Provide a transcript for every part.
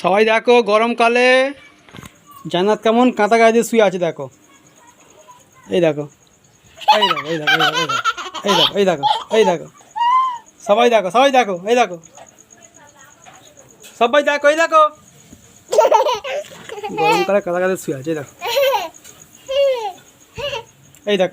সবাই দেখো, গরমকালে। জান্নাত কেমন? কাঁথা গায়ে দিয়ে শুয়ে আছে, দেখো। এই দেখো। এই দেখো এই দেখো এই দেখো এই দেখো এই দেখো সবাই দেখো সবাই দেখো, এই দেখো। সবাই দেখো, এই দেখো। গরমকালে কাঁথা গায়ে শুয়ে আছে দেখো। এই দেখ।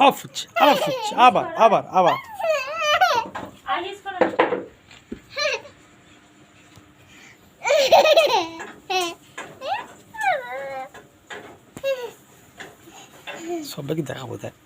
আবার ফুটছে আবার ফুটছে আবার আবার আবার সবাইকে দেখাবো দেখ